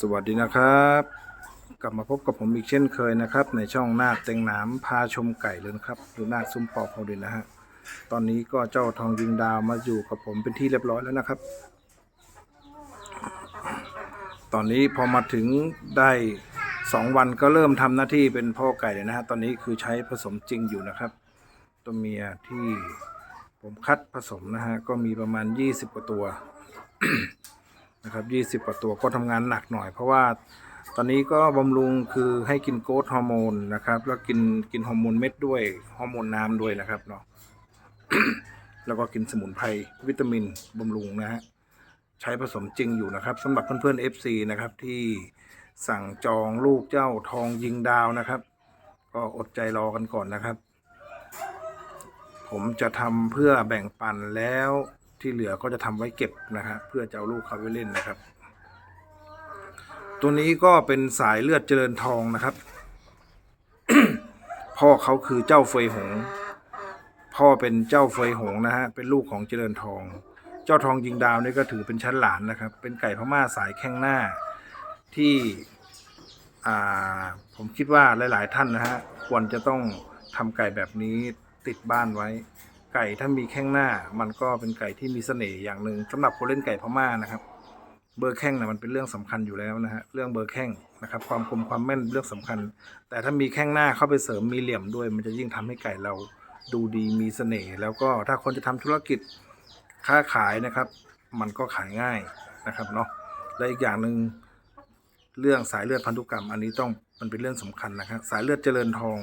สวัสดีนะครับ กลับมาพบกับผมอีกเช่นเคยนะครับ ในช่องนาคเต็งหนามพาชมไก่เลยนะครับหรือนาคซุ้มปอกโฮดินนะฮะตอนนี้ก็เจ้าทองยิงดาวมาอยู่กับผมเป็นที่เรียบร้อยแล้วนะครับ ตอนนี้พอมาถึงได้สองวันก็เริ่มทำหน้าที่เป็นพ่อไก่เลยนะฮะตอนนี้คือใช้ผสมจริงอยู่นะครับ ตัวเมียที่ผมคัดผสมนะฮะก็มีประมาณ 20กว่าตัว นะครับ20กว่าตัวก็ทำงานหนักหน่อย เพราะว่าตอนนี้ก็บำรุงคือให้กินโกรทฮอร์โมนนะครับ แล้วกินกินฮอร์โมนเม็ดด้วยฮอร์โมนน้ำด้วยนะครับเนาะแล้วก็กินสมุนไพรวิตามินบำรุงนะฮะใช้ผสมจริงอยู่นะครับสำหรับเพื่อนๆ FC นะครับที่สั่งจองลูกเจ้าทองยิงดาวนะครับ ก็อดใจรอกันก่อนนะครับ ผมจะทำเพื่อแบ่งปันแล้ว ที่เหลือก็จะทำไว้เก็บนะครับเพื่อจะเอาลูกเขาไว้เล่นนะครับ ตัวนี้ก็เป็นสายเลือดเจริญทองนะครับ พ่อเขาคือเจ้าเฟยหง พ่อเป็นเจ้าเฟยหงนะฮะเป็นลูกของเจริญทอง เจ้าทองยิงดาวนี่ก็ถือเป็นชั้นหลานนะครับ เป็นไก่พม่าสายแข้งหน้าที่ผมคิดว่าหลาย ๆ ท่านนะฮะควรจะต้องทำไก่แบบนี้ติดบ้านไว้ ไก่ถ้ามีแข้งหน้า มันก็เป็นไก่ที่มีเสน่ห์อย่างหนึ่งสำหรับคนเล่นไก่พม่านะครับ เบอร์แข้งนะมันเป็นเรื่องสำคัญอยู่แล้วนะฮะเรื่องเบอร์แข้งนะครับ ความคมความแม่นเรื่องสำคัญ แต่ถ้ามีแข้งหน้าเข้าไปเสริมมีเหลี่ยมด้วย มันจะยิ่งทำให้ไก่เราดูดีมีเสน่ห์แล้วก็ถ้าคนจะทำธุรกิจค้าขายนะครับ มันก็ขายง่ายนะครับเนาะและอีกอย่างหนึ่งเรื่องสายเลือดพันธุกรรม อันนี้ต้องมันเป็นเรื่องสำคัญนะครับ สายเลือดเจริญทอง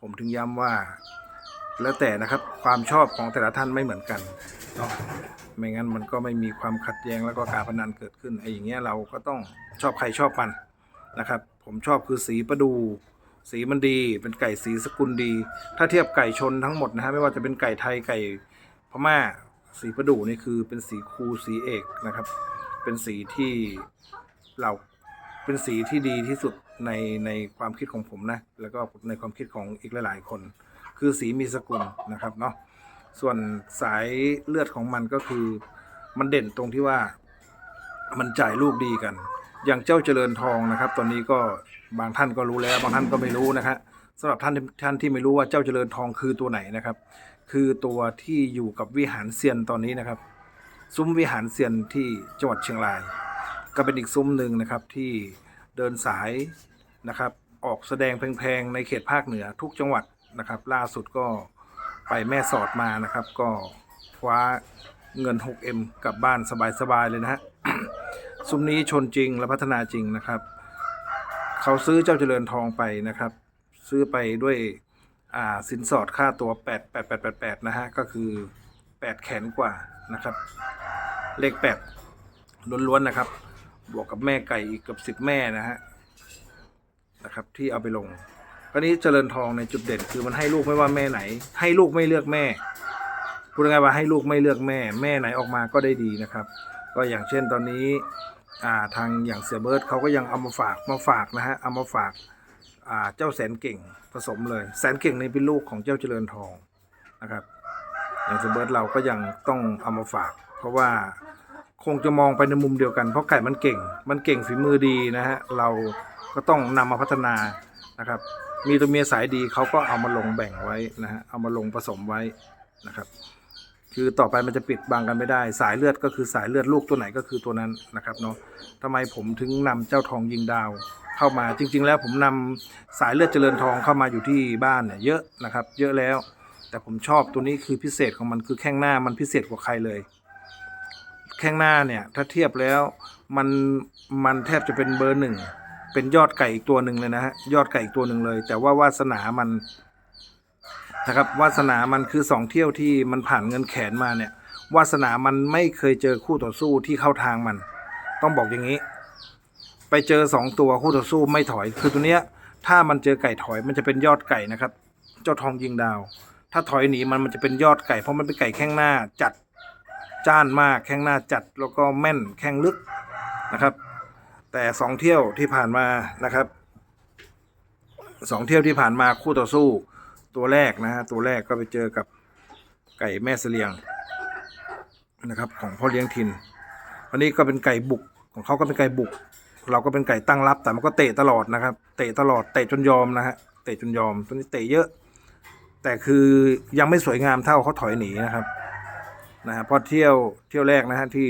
ผมถึงย้ำว่า แล้วแต่นะครับความชอบของแต่ละท่านไม่เหมือนกันเนาะไม่งั้นมันก็ไม่มีความขัดแย้งแล้วก็การพนันเกิดขึ้นไอ้อย่างเงี้ยเราก็ต้องชอบใครชอบมันนะครับ ผมชอบคือสีประดู สีมันดี เป็นไก่สีสกุลดี ถ้าเทียบไก่ชนทั้งหมดนะฮะไม่ว่าจะเป็นไก่ไทยไก่พม่าสีประดูนี่คือเป็นสีคูสีเอกนะครับ เป็นสีที่เราเป็นสีที่ดีที่สุดในในความคิดของผมนะ แล้วก็ในความคิดของอีกหลาย ๆ คน คือสีมีสกุลนะครับเนาะส่วนสายเลือดของมันก็คือมันเด่นตรงที่ว่ามันจ่ายลูกดีกัน อย่างเจ้าเจริญทองนะครับ ตอนนี้ก็บางท่านก็รู้แล้ว บางท่านก็ไม่รู้นะครับสำหรับท่านท่านที่ไม่รู้ว่าเจ้าเจริญทองคือตัวไหนนะครับ คือตัวที่อยู่กับวิหารเซียนตอนนี้นะครับ ซุ้มวิหารเซียนที่จังหวัดเชียงราย ก็เป็นอีกซุ้มหนึ่งนะครับที่เดินสายนะครับ ออกแสดงแพงๆในเขตภาคเหนือทุกจังหวัด นะครับ ล่าสุดก็ไปแม่สอดมานะครับ ก็คว้าเงิน 6M กลับบ้านสบายๆเลยนะฮะซุ้มนี้ชนจริงและพัฒนาจริงนะครับ เขาซื้อเจ้าเจริญทองไปนะครับ ซื้อไปด้วยอ่าสินสอดค่าตัว8 8 8 8 8 นะฮะ ก็คือ 8 แขนกว่านะครับ เลข 8 ล้วนๆนะครับ บวกกับแม่ไก่อีกกับสิบ10 แม่นะฮะนะครับ ที่เอาไปลง คราวนี้เจริญทองในจุดเด่นคือมันให้ลูกไม่ว่าแม่ไหน ให้ลูกไม่เลือกแม่พูดง่ายว่าให้ลูกไม่เลือกแม่ แม่ไหนออกมาก็ได้ดีนะครับ ก็อย่างเช่นตอนนี้ทางอย่างเสียเบิร์ดเขาก็ยังเอามาฝากมาฝากนะฮะเอามาฝากาเจ้าแสนเก่งผสมเลย แสนเก่งในเป็นลูกของเจ้าเจริญทองนะครับ อย่างเสียเบิร์ดเราก็ยังต้องเอามาฝาก เพราะว่าคงจะมองไปในมุมเดียวกันเพราะไก่มันเก่ง มันเก่งฝีมือดีนะฮะเราก็ต้องนำมาพัฒนานะครับ มีตัวเมียสายดีเขาก็เอามาลงแบ่งไว้นะฮะเอามาลงผสมไว้นะครับ คือต่อไปมันจะปิดบังกันไม่ได้ สายเลือดก็คือสายเลือดลูกตัวไหนก็คือตัวนั้นนะครับเนาะทำไมผมถึงนำเจ้าทองยิงดาวเข้ามาจริง ๆ แล้วผมนำสายเลือดเจริญทองเข้ามาอยู่ที่บ้านเนี่ยเยอะนะครับ เยอะแล้ว แต่ผมชอบตัวนี้คือพิเศษของมันคือแข้งหน้ามันพิเศษกว่าใครเลยแข้งหน้าเนี่ยถ้าเทียบแล้วมันมันแทบจะเป็นเบอร์หนึ่ง เป็นยอดไก่อีกตัวหนึ่งเลยนะฮะยอดไก่อีกตัวหนึ่งเลย แต่ว่าวาสนามันนะครับวาสนามันคือสองเที่ยวที่มันผ่านเงินแขนมาเนี่ยวาสนามันไม่เคยเจอคู่ต่อสู้ที่เข้าทางมัน ต้องบอกอย่างนี้ ไปเจอสองตัวคู่ต่อสู้ไม่ถอย คือตัวเนี้ย ถ้ามันเจอไก่ถอยมันจะเป็นยอดไก่นะครับ เจ้าทองยิงดาว ถ้าถอยหนีมันมันจะเป็นยอดไก่เพราะมันเป็นไก่แข้งหน้าจัดจ้านมากแข้งหน้าจัดแล้วก็แม่นแข้งลึกนะครับ แต่สองเที่ยวที่ผ่านมานะครับสองเที่ยวที่ผ่านมาคู่ต่อสู้ตัวแรกนะฮะตัวแรกก็ไปเจอกับไก่แม่เสลียงนะครับของพ่อเลี้ยงถิ่นอันนี้ก็เป็นไก่บุกของเขาก็เป็นไก่บุก เราก็เป็นไก่ตั้งรับแต่มันก็เตะตลอดนะครับ เตะตลอดเตะจนยอมนะฮะเตะจนยอมตัวนี้เตะเยอะ แต่คือยังไม่สวยงามเท่าเขาถอยหนีนะครับนะฮะพราะเที่ยวเที่ยวแรกนะฮะที่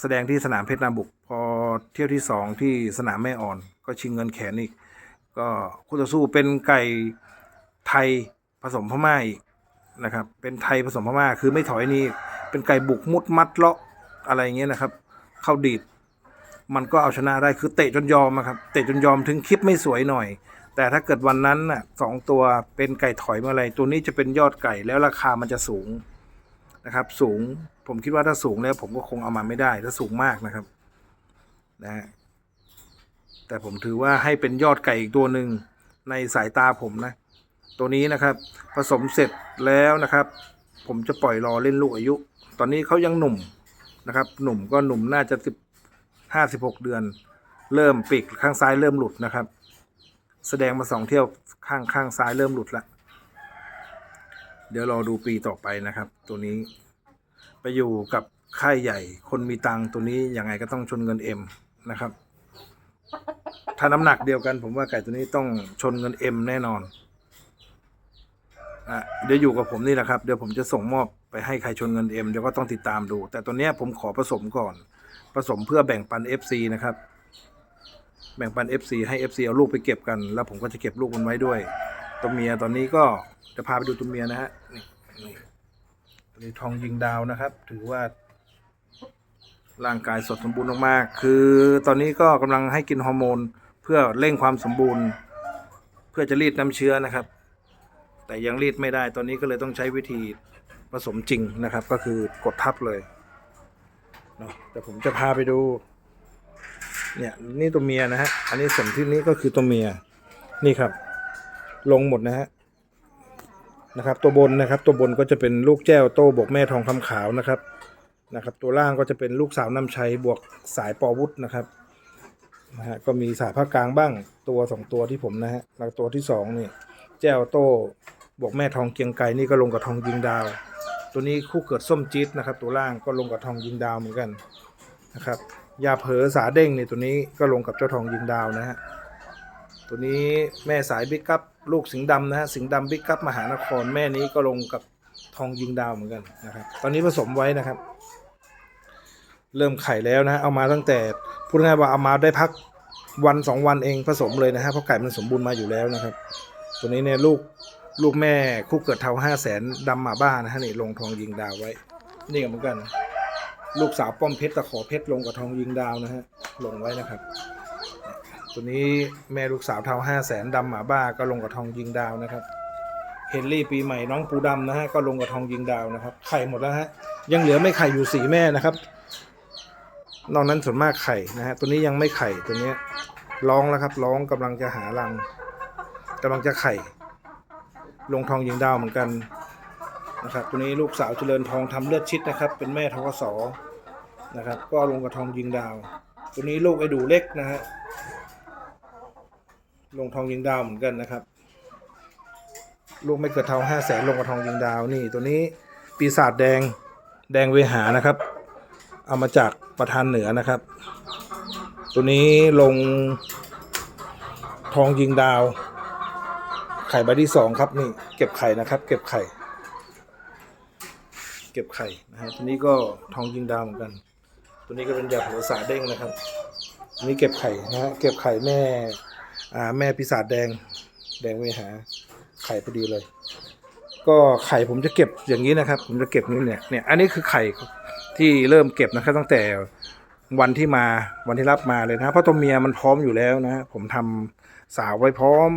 แสดงที่สนามเพชรนาบุกพอ เที่ยวที่สองที่สนามแม่อ่อน ก็ชิงเงินแขนอีก ก็คู่ต่อสู้เป็นไก่ไทยผสมพม่าอีกนะครับ เป็นไทยผสมพม่าคือไม่ถอยนี่เป็นไก่บุกมุดมัดเลาะอะไรเงี้ยนะครับ เข้าดีดมันก็เอาชนะได้คือเตะจนยอมอะครับเตะจนยอมถึงคลิปไม่สวยหน่อย แต่ถ้าเกิดวันนั้นน่ะสองตัวเป็นไก่ถอยมื่อไรตัวนี้จะเป็นยอดไก่แล้วราคามันจะสูงนะครับ สูงผมคิดว่าถ้าสูงแล้วผมก็คงเอามาไม่ได้ถ้าสูงมากนะครับ นะฮะแต่ผมถือว่าให้เป็นยอดไก่อีกตัวหนึ่งในสายตาผมนะ ตัวนี้นะครับ ผสมเสร็จแล้วนะครับ ผมจะปล่อยรอเล่นลูกอายุ ตอนนี้เขายังหนุ่มนะครับ หนุ่มก็หนุ่มน่าจะสิบห้าสิบหกเดือน เริ่มปีกข้างซ้ายเริ่มหลุดนะครับ แสดงมาสองเที่ยวข้างข้างซ้ายเริ่มหลุดละเดี๋ยวรอดูปีต่อไปนะครับ ตัวนี้ไปอยู่กับค่ายใหญ่ คนมีตังค์ตัวนี้ยังไงก็ต้องชนเงินเอ็ม นะครับ ถ้าน้ำหนักเดียวกัน ผมว่าไก่ตัวนี้ต้องชนเงินเอ็มแน่นอนอะเดี๋ยวอยู่กับผมนี่แหละครับ เดี๋ยวผมจะส่งมอบไปให้ใครชนเงินเอ็มเดี๋ยวก็ต้องติดตามดู แต่ตัวเนี้ยผมขอผสมก่อน ผสมเพื่อแบ่งปัน FC นะครับ แบ่งปัน FC ให้ FC เอาลูกไปเก็บกัน แล้วผมก็จะเก็บลูกมันไว้ด้วย ตัวเมียตอนนี้ก็จะพาไปดูตัวเมียนะฮะนี่นี่ตัวนี้ทองยิงดาวนะครับ ถือว่า ร่างกายสดสมบูรณ์มากๆ คือตอนนี้ก็กำลังให้กินฮอร์โมน เพื่อเร่งความสมบูรณ์ เพื่อจะรีดน้ำเชื้อนะครับ แต่ยังรีดไม่ได้ตอนนี้ก็เลยต้องใช้วิธีผสมจริงนะครับ ก็คือกดทับเลยเนาะแต่ผมจะพาไปดู เนี่ยนี่ตัวเมียนะฮะอันนี้สมที่นี้ก็คือตัวเมียนี่ครับ ลงหมดนะฮะนะครับ ตัวบนนะครับ ตัวบนก็จะเป็นลูกแจ้วโตบกแม่ทองคำขาวนะครับ นะครับ ตัวล่างก็จะเป็นลูกสาวน้ำชัยบวกสายปอวุฒนะครับนะฮะก็มีสายภาคกลางบ้างตัวสองตัวที่ผมนะฮะแล้วตัวที่สองนี่แจ้วโต้บวกแม่ทองเกียงไกรนี่ก็ลงกับทองยิงดาว ตัวนี้คู่เกิดส้มจี๊ดนะครับ ตัวล่างก็ลงกับทองยิงดาวเหมือนกันนะครับยาเผลอสาเด้งนี่ตัวนี้ก็ลงกับเจ้าทองยิงดาวนะฮะตัวนี้แม่สายบิ๊กกัพลูกสิงดำนะฮะสิงดำบิ๊กกัพมหานครแม่นี้ก็ลงกับทองยิงดาวเหมือนกันนะครับ ตอนนี้ผสมไว้นะครับ เริ่มไข่แล้วนะฮะเอามาตั้งแต่พูดง่ายๆว่าเอามาได้พักวันสองวันเองผสมเลยนะฮะเพราะไก่มันสมบูรณ์มาอยู่แล้วนะครับ ตัวนี้เนี่ยลูกลูกแม่คู่เกิดเทาห้าแสนดำหมาบ้านะฮะนี่ลงทองยิงดาวไว้ นี่ก็เหมือนกัน ลูกสาวป้อมเพชรตะขอเพชรลงกับทองยิงดาวนะฮะลงไว้นะครับ ตัวนี้แม่ลูกสาวเทาห้าแสนดำหมาบ้าก็ลงกับทองยิงดาวนะครับเฮนรี่ปีใหม่น้องปูดำนะฮะก็ลงกับทองยิงดาวนะครับไข่หมดแล้วฮะยังเหลือไม่ไข่อยู่สีแม่นะครับ นอกนั้นส่วนมากไข่นะฮะตัวนี้ยังไม่ไข่ตัวนี้ร้องแล้วครับ ร้องกำลังจะหารังกำลังจะไข่ ลงทองยิงดาวเหมือนกันนะครับตัวนี้ลูกสาวเจริญทองทำเลือดชิดนะครับ เป็นแม่ทกศนะครับ ก็ลงกับทองยิงดาว ตัวนี้ลูกไอ้ดูเล็กนะฮะลงทองยิงดาวเหมือนกันนะครับ ลูกไม่เกิดเท่าห้าแสนลงกับทองยิงดาวนี่ ตัวนี้ปีศาจแดงแดงเวหานะครับ เอามาจากประธานเหนือนะครับ ตัวนี้ลงทองยิงดาว ไข่ใบที่สองครับนี่ เก็บไข่นะครับ เก็บไข่ เก็บไข่นะฮะตัวนี้ก็ทองยิงดาวเหมือนกัน ตัวนี้ก็เป็นยาหัวสาเด้งนะครับตัวนี้เก็บไข่นะฮะเก็บไข่แม่อ่าแม่ปีศาจแดงแดงเวหา ไข่พอดีเลย ก็ไข่ผมจะเก็บอย่างนี้นะครับ ผมจะเก็บนี่เนี่ยเนี่ยอันนี้คือไข่ ที่เริ่มเก็บนะครับตั้งแต่วันที่มาวันที่รับมาเลยนะเพราะตัวเมียมันพร้อมอยู่แล้วนะผมทำสาวไว้พร้อม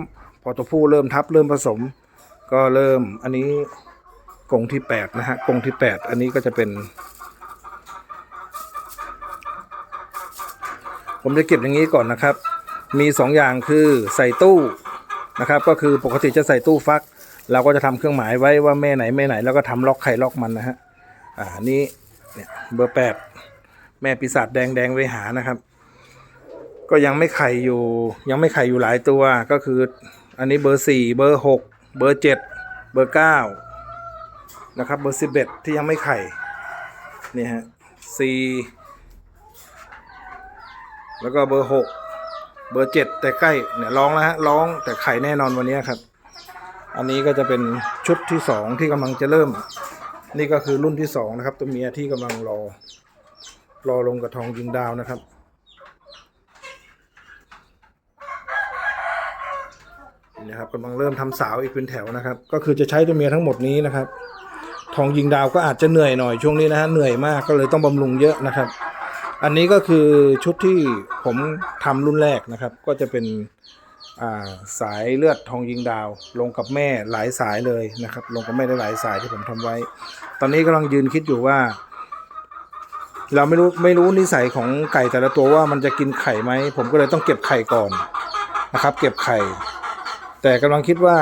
พอตัวผู้เริ่มทับเริ่มผสม ก็เริ่มอันนี้กรงที่แปดนะฮะกรงที่แปดอันนี้ก็จะเป็น ผมจะเก็บอย่างนี้ก่อนนะครับ มีสองอย่างคือใส่ตู้นะครับ ก็คือปกติจะใส่ตู้ฟัก เราก็จะทำเครื่องหมายไว้ว่าแม่ไหนแม่ไหน แล้วก็ทำล็อกไข่ล็อกมันนะฮะอ่านนี้ เนี่ยเบอร์แปดแม่ปีศาจแดงแดงไว้หานะครับ ก็ยังไม่ไข่อยู่ ยังไม่ไข่อยู่หลายตัวก็คือ อันนี้เบอร์สี่เบอร์หกเบอร์เจ็ดเบอร์เก้านะครับ เบอร์สิบเอ็ดที่ยังไม่ไข่นี่ฮะสี่แล้วก็เบอร์หกเบอร์เจ็ดแต่ใกล้เนี่ยร้องแล้วฮะร้องแต่ไข่แน่นอนวันนี้ครับ อันนี้ก็จะเป็นชุดที่สองที่กำลังจะเริ่ม นี่ก็คือรุ่นที่สองนะครับ ตัวเมียที่กำลังรอ รอลงกระทองยิงดาวนะครับ นี่นะครับกำลังเริ่มทำสาวอีกเป็นแถวนะครับ ก็คือจะใช้ตัวเมียทั้งหมดนี้นะครับ ทองยิงดาวก็อาจจะเหนื่อยหน่อยช่วงนี้นะฮะเหนื่อยมากก็เลยต้องบำรุงเยอะนะครับ อันนี้ก็คือชุดที่ผมทำรุ่นแรกนะครับ ก็จะเป็น สายเลือดทองยิงดาว ลงกับแม่หลายสายเลยนะครับ ลงกับแม่ได้หลายสายที่ผมทำไว้ ตอนนี้กำลังยืนคิดอยู่ว่า เราไม่รู้ไม่รู้นิสัยของไก่แต่ละตัวว่ามันจะกินไข่ไหมผมก็เลยต้องเก็บไข่ก่อนนะครับ เก็บไข่ แต่กำลังคิดว่า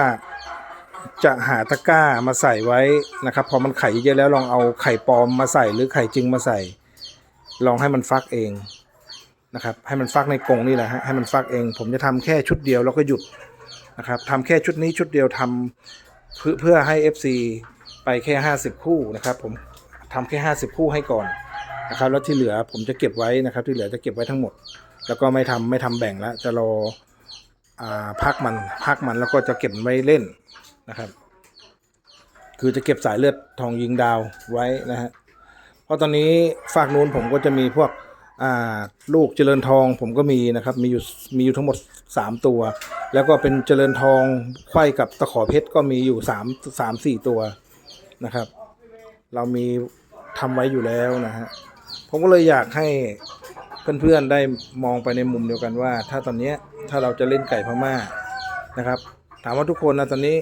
จะหาตะกร้ามาใส่ไว้นะครับ พอมันไข่เยอะแล้วลองเอาไข่ปลอมมาใส่หรือไข่จริงมาใส่ ลองให้มันฟักเอง นะครับ ให้มันฟักในกรงนี่แหละฮะให้มันฟักเอง ผมจะทำแค่ชุดเดียวแล้วก็หยุดนะครับทำแค่ชุดนี้ชุดเดียวทำเพื่อเพื่อให้ FC ไปแค่ 50 คู่นะครับ ผมทำแค่ 50 คู่ให้ก่อนนะครับแล้วที่เหลือผมจะเก็บไว้นะครับ ที่เหลือจะเก็บไว้ทั้งหมด แล้วก็ไม่ทำไม่ทำแบ่งแล้วจะรอพักมันพักมันแล้วก็จะเก็บไว้เล่นนะครับ คือจะเก็บสายเลือดทองยิงดาวไว้นะฮะเพราะตอนนี้ฝากนู้นผมก็จะมีพวก อ่าลูกเจริญทองผมก็มีนะครับ มีอยู่มีอยู่ทั้งหมด 3 ตัว แล้วก็เป็นเจริญทองไขว้กับตะขอเพชรก็มีอยู่3 3 4 ตัวนะครับ เรามีทำไว้อยู่แล้วนะฮะผมก็เลยอยากให้เพื่อนๆได้มองไปในมุมเดียวกันว่า ถ้าตอนนี้ถ้าเราจะเล่นไก่พม่านะครับ ถามว่าทุกคนนะตอนนี้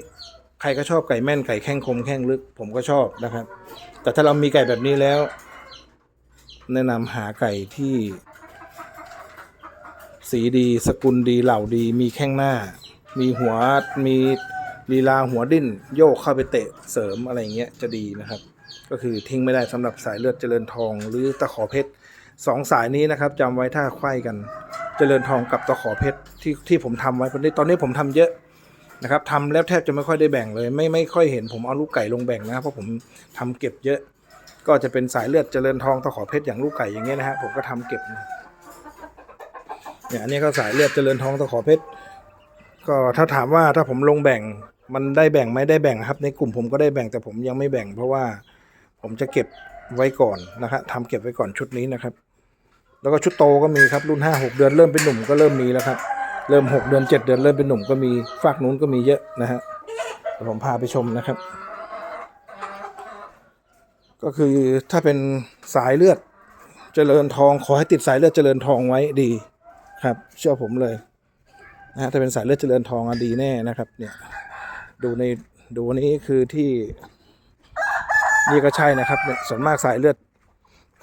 ใครก็ชอบไก่แม่นไก่แข้งคมแข้งลึก ผมก็ชอบนะครับ แต่ถ้าเรามีไก่แบบนี้แล้ว แนะนำหาไก่ที่ สีดีสกุลดีเหล่าดี มีแข้งหน้า มีหัวมีลีลาหัวดิ้น โยกเข้าไปเตะเสริมอะไรเงี้ยจะดีนะครับ ก็คือทิ้งไม่ได้สำหรับสายเลือดเจริญทอง หรือตะขอเพชรสองสายนี้นะครับจำไว้ถ้าไขว้กันเจริญทองกับตะขอเพชรที่ที่ผมทำไว้ตอนนี้ตอนนี้ผมทำเยอะนะครับทำแล้วแทบจะไม่ค่อยได้แบ่งเลย ไม่ไม่ค่อยเห็นผมเอาลูกไก่ลงแบ่งนะเพราะผมทำเก็บเยอะ ก็จะเป็นสายเลือดเจริญทองตะขอเพชรอย่างลูกไก่อย่างเงี้ยนะฮะผมก็ทำเก็บเนี่ยอันนี้ก็สายเลือดเจริญทองตะขอเพชรก็ถ้าถามว่าถ้าผมลงแบ่งมันได้แบ่งไหมได้แบ่งครับ ในกลุ่มผมก็ได้แบ่งแต่ผมยังไม่แบ่ง เพราะว่าผมจะเก็บไว้ก่อนนะครับทำเก็บไว้ก่อนชุดนี้นะครับ แล้วก็ชุดโตก็มีครับรุ่นห้าหกเดือนเริ่มเป็นหนุ่มก็เริ่มมีแล้วครับเริ่มหกเดือนเจ็ดเดือนเริ่มเป็นหนุ่มก็มีฝากนู้นก็มีเยอะนะฮะผมพาไปชมนะครับ ก็คือถ้าเป็นสายเลือดเจริญทอง ขอให้ติดสายเลือดเจริญทองไว้ดีครับ เชื่อผมเลยนะถ้าเป็นสายเลือดเจริญทองอดีแน่นะครับ เนี่ย ดูในดูนี้คือที่นี่ก็ใช่นะครับเนี่ยส่วนมากสายเลือด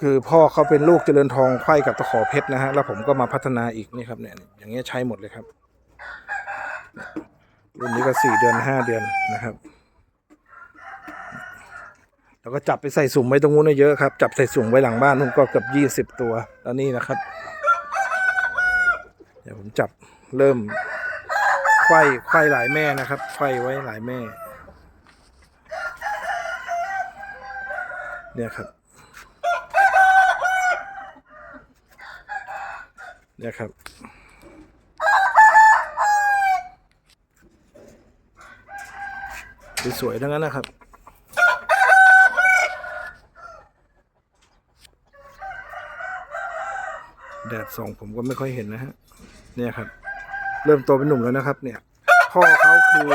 คือพ่อเขาเป็นลูกเจริญทองไขว้กับตะขอเพชรนะฮะแล้วผมก็มาพัฒนาอีกนี่ครับเนี่ยอย่างเงี้ยใช้หมดเลยครับรุ่นนี้ก็สี่เดือนห้าเดือนนะครับ แล้วก็จับไปใส่สุ่มไว้ตรงนู้นเยอะครับ จับใส่สุ่มไว้หลังบ้านนู่นก็เกือบยี่สิบตัวแล้วนี่นะครับ เดี๋ยวผมจับเริ่มไขว้ไขว้หลายแม่นะครับไขว้ไว้หลายแม่ เนี่ยครับ เนี่ยครับสวยๆทั้งนั้นนะครับ แดดส่องผมก็ไม่ค่อยเห็นนะฮะเนี่ยครับ เริ่มโตเป็นหนุ่มแล้วนะครับ เนี่ย พ่อเขาคือ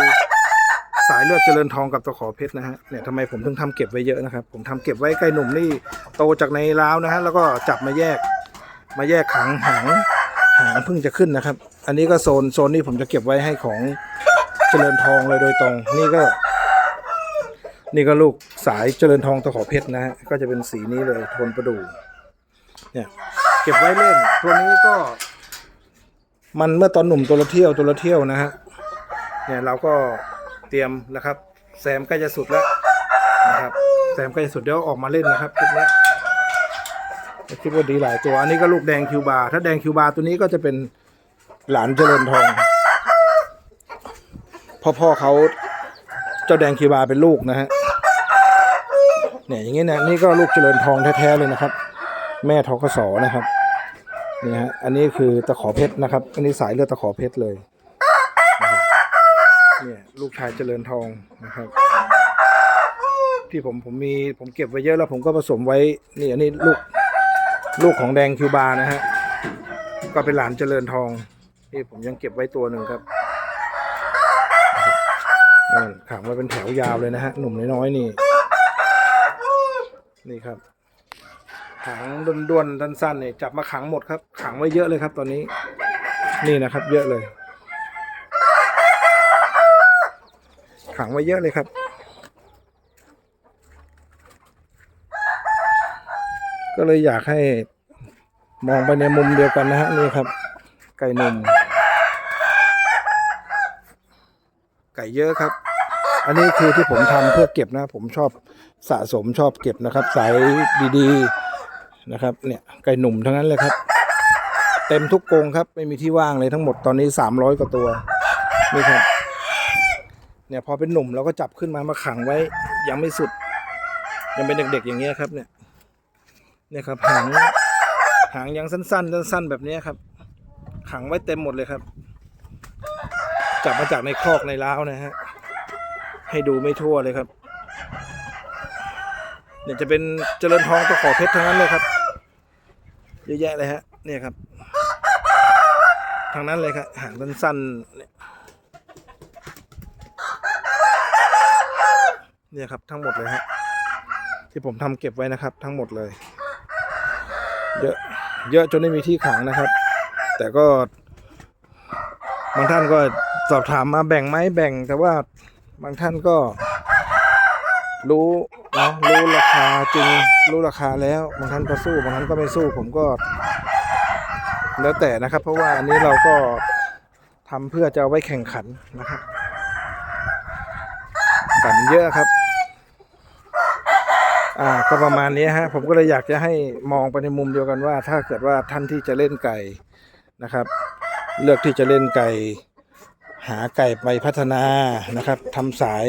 สายเลือดเจริญทองกับตะขอเพชรนะฮะเนี่ยทำไมผมถึงทำเก็บไว้เยอะนะครับ ผมทำเก็บไว้ใกล้หนุ่มนี่โตจากในร้าวนะฮะแล้วก็จับมาแยกมาแยกขังหางหางเพิ่งจะขึ้นนะครับ อันนี้ก็โซนโซนนี้ผมจะเก็บไว้ให้ของเจริญทองเลยโดยตรง นี่ก็ นี่ก็ลูกสายเจริญทองตะขอเพชรนะฮะก็จะเป็นสีนี้เลยโทนประดู่เนี่ย ก็บไว้เล่น ตัวนี้ก็ มันเมื่อตอนหนุ่มตัวละเที่ยวตัวละเที่ยวนะฮะเนี่ยเราก็เตรียมนะครับ แซมใกล้จะสุดแล้วนะครับแซมใกล้จะสุดเดี๋ยวออกมาเล่นนะครับคลิปนี้คิดว่าดีหลายตัว อันนี้ก็ลูกแดงคิวบาร์ถ้าแดงคิวบาร์ตัวนี้ก็จะเป็นหลานเจริญทองพ่อพ่อเขาเจ้าแดงคิวบาร์เป็นลูกนะฮะเนี่ยอย่างงี้นะนี่ก็ลูกเจริญทองแท้ๆเลยนะครับ แม่ทกศนะครับ นี่ฮะอันนี้คือตะขอเพชรนะครับ อันนี้สายเลือดตะขอเพชรเลยเนี่ยลูกชายเจริญทองนะครับ ที่ผมผมมีผมเก็บไว้เยอะแล้วผมก็ผสมไว้นี่อันนี้ลูกลูกของแดงคิวบานะฮะก็เป็นหลานเจริญทองนี่ผมยังเก็บไว้ตัวหนึ่งครับนั่นขังไว้เป็นแถวยาวเลยนะฮะหนุ่มน้อยๆนี่ นี่ครับ ขังด้วนๆสั้นๆเนี่ยจับมาขังหมดครับ ขังไว้เยอะเลยครับตอนนี้ นี่นะครับ เยอะเลย ขังไว้เยอะเลยครับ ก็เลยอยากให้มองไปในมุมเดียวกันนะฮะนี่ครับ ไก่หนมไก่เยอะครับ อันนี้คือที่ผมทำเพื่อเก็บนะ ผมชอบสะสมชอบเก็บนะครับ สายดีๆ นะครับ เนี่ยไก่หนุ่มทั้งนั้นเลยครับ เต็มทุกกรงครับ ไม่มีที่ว่างเลยทั้งหมดตอนนี้สามร้อยกว่าตัวนี่ครับ เนี่ยพอเป็นหนุ่มเราก็จับขึ้นมามาขังไว้ ยังไม่สุด ยังเป็นเด็กๆอย่างเงี้ยครับ เนี่ย เนี่ยครับหางหางยังสั้นๆสั้นๆแบบนี้ครับ ขังไว้เต็มหมดเลยครับ จับมาจากในคอกในล้าวนะฮะให้ดูไม่ทั่วเลยครับเนี่ยจะเป็นเจริญทองตะขอเพชรทั้งนั้นเลยครับ เยอะแยะเลยฮะเนี่ยครับ ทางนั้นเลยครับหางสั้นๆเนี่ยเนี่ยครับทั้งหมดเลยฮะที่ผมทำเก็บไว้นะครับ ทั้งหมดเลย เยอะเยอะจนไม่มีที่ขังนะครับ แต่ก็บางท่านก็สอบถามมาแบ่งไหมแบ่ง แต่ว่าบางท่านก็รู้ เนาะรู้ราคาจริงรู้ราคาแล้วบางท่านก็สู้บางท่านก็ไม่สู้ผมก็ แล้วแต่นะครับ เพราะว่าอันนี้เราก็ทำเพื่อจะเอาไว้แข่งขันนะครับแต่มันเยอะครับ อ่าก็ประมาณนี้ฮะผมก็เลยอยากจะให้มองไปในมุมเดียวกันว่า ถ้าเกิดว่าท่านที่จะเล่นไก่นะครับ เลือกที่จะเล่นไก่หาไก่ไปพัฒนานะครับทำสาย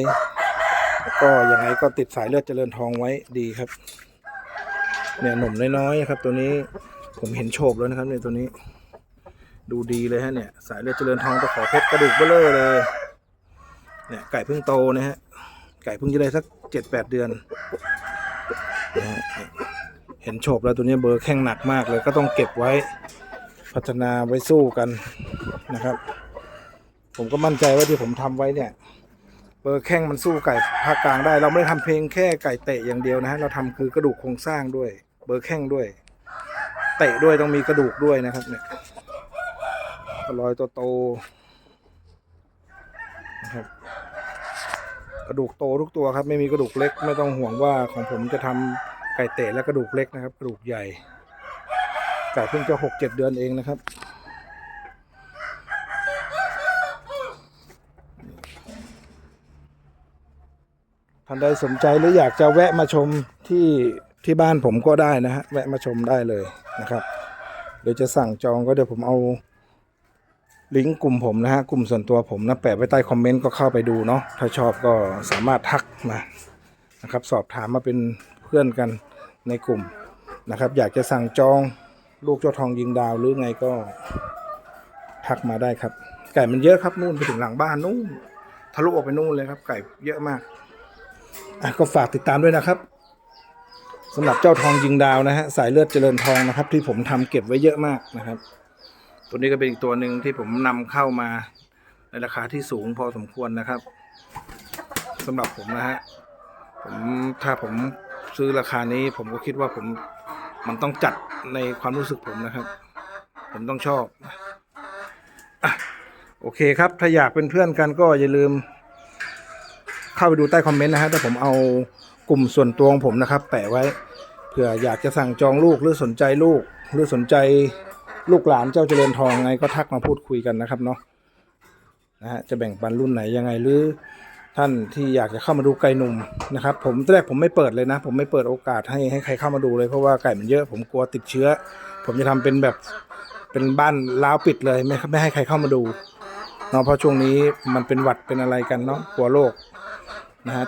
ก็ยังไงก็ติดสายเลือดเจริญทองไว้ดีครับ เนี่ยหนุ่มน้อยๆครับ ตัวนี้ผมเห็นโฉบแล้วนะครับเนี่ยตัวนี้ ดูดีเลยฮะเนี่ย สายเลือดเจริญทองตะขอเพชรกระดูกเบ้อเลอเลย เนี่ยไก่เพิ่งโตนะฮะไก่เพิ่งจะได้สักเจ็ดแปดเดือนนะฮะเห็นโฉบแล้วตัวนี้เบอร์แข้งหนักมากเลย ก็ต้องเก็บไว้พัฒนาไว้สู้กันนะครับ ผมก็มั่นใจว่าที่ผมทำไว้เนี่ย เบอร์แข้งมันสู้ไก่ภาคกลางได้ เราไม่ได้ทำเพลงแค่ไก่เตะอย่างเดียวนะฮะ เราทำคือกระดูกโครงสร้างด้วยเบอร์แข้งด้วย เตะด้วยต้องมีกระดูกด้วยนะครับ เนี่ยรอยโตนะครับกระดูกโตทุกตัวครับ ไม่มีกระดูกเล็ก ไม่ต้องห่วงว่าของผมจะทำไก่เตะและกระดูกเล็กนะครับ กระดูกใหญ่ไก่เพิ่งจะหกเจ็ดเดือนเองนะครับ ท่านใดสนใจหรืออยากจะแวะมาชมที่ที่บ้านผมก็ได้นะฮะแวะมาชมได้เลยนะครับ เดี๋ยวจะสั่งจองก็เดี๋ยวผมเอาลิงก์กลุ่มผมนะฮะกลุ่มส่วนตัวผมนะแปะไว้ใต้คอมเมนต์ก็เข้าไปดูเนาะถ้าชอบก็สามารถทักมานะครับ สอบถามมาเป็นเพื่อนกันในกลุ่มนะครับ อยากจะสั่งจองลูกเจ้าทองยิงดาวหรือไงก็ทักมาได้ครับ ไก่มันเยอะครับนู่นไปถึงหลังบ้านนู่นทะลุออกไปนู่นเลยครับ ไก่เยอะมาก ก็ฝากติดตามด้วยนะครับสำหรับเจ้าทองยิงดาวนะฮะสายเลือดเจริญทองนะครับ ที่ผมทำเก็บไว้เยอะมากนะครับ ตัวนี้ก็เป็นอีกตัวหนึ่งที่ผมนำเข้ามาในราคาที่สูงพอสมควรนะครับสำหรับผมนะฮะผมถ้าผมซื้อราคานี้ผมก็คิดว่าผมมันต้องจัดในความรู้สึกผมนะครับ ผมต้องชอบอโอเคครับ ถ้าอยากเป็นเพื่อนกันก็อย่าลืม เข้าไปดูใต้คอมเมนต์นะฮะแต่ผมเอากลุ่มส่วนตัวของผมนะครับ แปะไว้เผื่ออยากจะสั่งจองลูกหรือสนใจลูก หรือสนใจลูกหลานเจ้าเจริญทองไงก็ทักมาพูดคุยกันนะครับเนาะนะฮะจะแบ่งปันรุ่นไหนยังไงหรือท่านที่อยากจะเข้ามาดูไก่หนุ่มนะครับ ผมแรกผมไม่เปิดเลยนะ ผมไม่เปิดโอกาสให้ให้ใครเข้ามาดูเลยเพราะว่าไก่มันเยอะผมกลัวติดเชื้อ ผมจะทำเป็นแบบเป็นบ้านล้าวปิดเลยไม่ไม่ให้ใครเข้ามาดูเนาะเพราะช่วงนี้มันเป็นหวัดเป็นอะไรกันเนาะกลัวโรค